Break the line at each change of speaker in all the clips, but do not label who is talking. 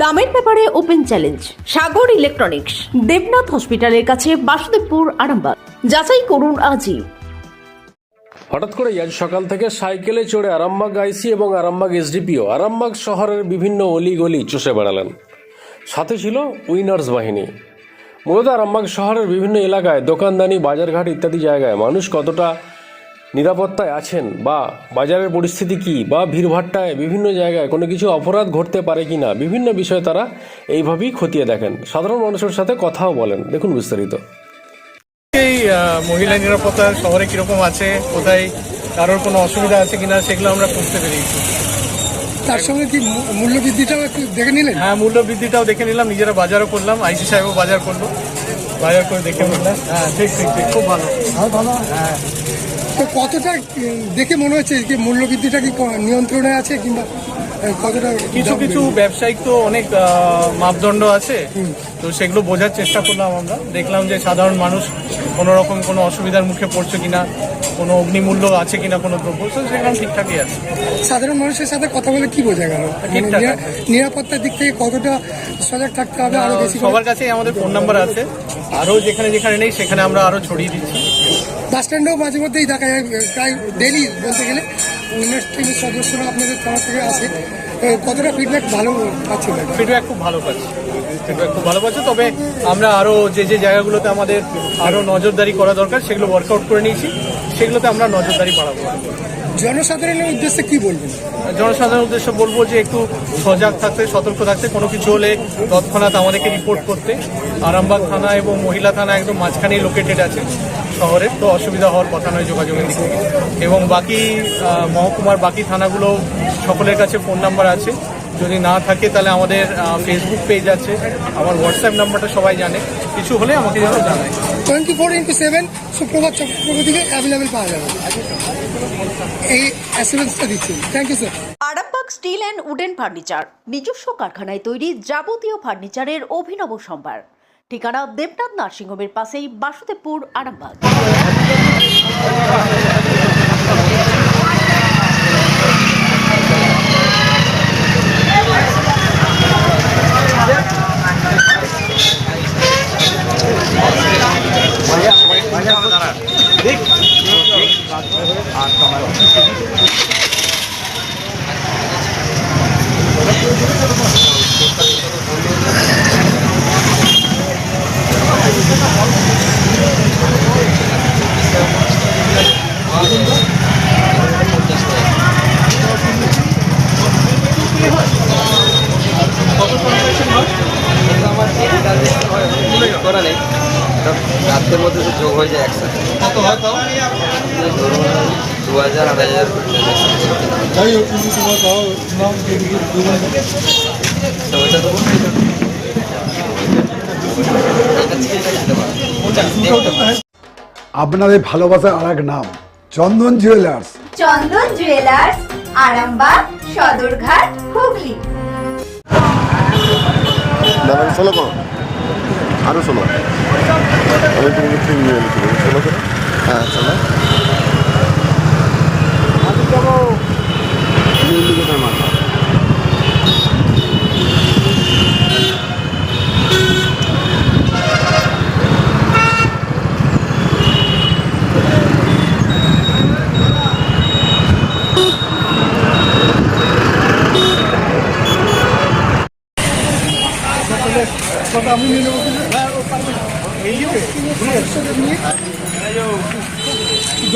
দামের ব্যাপারে open challenge, Sagar electronics, Debnath হসপিটালের কাছে বাসুদেবপুর, আরামবাগ। যাচাই করুন আজই।
হঠাৎ করে আজ সকাল থেকে সাইকেলে চড়ে আরামবাগ আইসি এবং আরামবাগ এসডিপিও, আরামবাগ শহরের বিভিন্ন অলিগলি চষে বেড়ালেন। সাথে ছিল উইনার্স বাহিনী। মূলত আরামবাগ শহরের বিভিন্ন এলাকায় দোকানদানি, বাজারঘাট ইত্যাদি জায়গায় মানুষ কতটা নিরাপত্তায় আছেন বা বাজারের পরিস্থিতি কি বা ভিড়ভাট্টায় বিভিন্ন জায়গায় কোনো কিছু অপরাধ ঘটতে পারে কি না বিভিন্ন বিষয়ে তারা এইভাবেই খতিয়ে দেখেন। সাধারণ মানুষের সাথে কথাও বলেন। দেখুন বিস্তারিত।
এই মহিলা নিরাপত্তা শহরে কীরকম আছে? কোথায় কারোর কোনো অসুবিধা আছে কিনা সেগুলো আমরা খুঁজতে পেরেছি।
তার সঙ্গে কি মূল্য বৃদ্ধিটাও একটু দেখে নিলেন?
হ্যাঁ মূল্য বৃদ্ধিটাও দেখে নিলাম। নিজেরা বাজারও করলাম আইসি সাহেবও বাজার করল। বাজার করে দেখে বললাম হ্যাঁ ঠিক ঠিক ঠিক খুব ভালো। ভালো হ্যাঁ।
তো কতটা দেখে মনে হচ্ছে যে মূল্যবৃদ্ধিটা কি নিয়ন্ত্রণে আছে কিংবা কতটা
কিছু কিছু ব্যবসায়িক তো অনেক মাপদণ্ড আছে। তো সেগুলো বোঝার চেষ্টা করলাম আমরা। দেখলাম যে সাধারণ মানুষ কোনো রকম কোনো অসুবিধার মুখে পড়ছে কিনা। কোনো অগ্নিমূল্য আছে কিনা কোনো দ্রব্য তো সেগুলো ঠিকঠাকই আছে।
সাধারণ মানুষের সাথে কথা বলে কি বোঝা গেল? মানে। নিরাপত্তার দিক থেকে কতটা সজাগ থাকতে হবে আরও বেশি
সবার কাছেই আমাদের ফোন নাম্বার আছে। আরও যেখানে যেখানে নেই সেখানে আমরা আরও ছড়িয়ে দিচ্ছি।
বাস স্ট্যান্ডেও মাঝে মধ্যেই দেখা যায় প্রায় ডেলি বলতে গেলে উইনার্স টিমের সদস্যরা আপনাদের থানা থেকে আসে। কতটা ফিডব্যাক ভালো পাচ্ছেন?
ফিডব্যাক খুব ভালো পাচ্ছি। ফিডব্যাক খুব ভালো পাচ্ছি। তবে আমরা আরও যে যে জায়গাগুলোতে আমাদের আরও নজরদারি করা দরকার সেগুলো ওয়ার্কআউট করে নিয়েছি। সেগুলোতে আমরা নজরদারি বাড়াবো।
জনসাধারণের উদ্দেশ্যে কি বলবেন?
জনসাধারণের উদ্দেশ্যে বলব যে একটু সজাগ থাকতে সতর্ক থাকতে কোনো কিছু হলে তৎক্ষণাৎ আমাদেরকে রিপোর্ট করতে। আরামবাগ থানা এবং মহিলা থানা একদম মাঝখানেই লোকেটেড আছে শহরের তো অসুবিধা হওয়ার কথা নয় যোগাযোগের দিক। থেকে এবং বাকি মহকুমার বাকি থানাগুলো সকলের কাছে ফোন নাম্বার আছে। যদি না থাকে তাহলে আমাদের ফেসবুক পেজ আছে। আমার হোয়াটসঅ্যাপ নাম্বারটা সবাই জানে। কিছু হলে আমাকে যেন জানায়।
টোয়েন্টি ফোর ইন্টু সেভেন সুপ্রভাত চক্রবর্তীকে অ্যাভেলেবেল পাওয়া যাবে। এই অ্যাসুরেন্সটা দিচ্ছি। Thank you sir
Arambagh steel and wooden furniture নিজস্ব কারখানায় তৈরি যাবতীয় ফার্নিচারের অভিনব সম্ভার। ঠিকানা দেবনাথ নার্সিংহোমের পাশেই বাসুদেবপুর, আরামবাগ।
করা নেই। সব রাত্রের মধ্যে যোগ হয়ে যায় একসাথে। হয়তো ধরুন দু হাজার আড়াই হাজার দেখতে
আপনাদের ভালোবাসার আর এক নাম চন্দন জুয়েলার্স
চন্দন জুয়েলার্স আরামবাগ সদরঘাট হুগলি।
দাদা ষোলো করো। আরও ষোলো। আমি তোমাকে তিন নিয়ে লিখে ষোলো করো। হ্যাঁ ষোলো।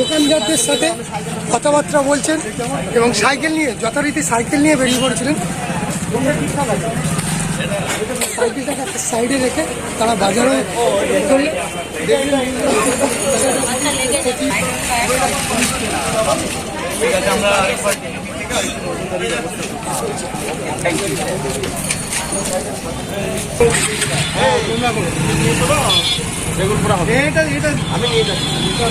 দোকানদারদের সাথে কথাবার্তা বলছেন এবং সাইকেল নিয়ে, যথারীতি সাইকেল নিয়ে বেরিয়ে পড়েছিলেন। সাইকেলটাকে সাইডে রেখে তারা বাজারে
일단 일단 아멘 일단 일단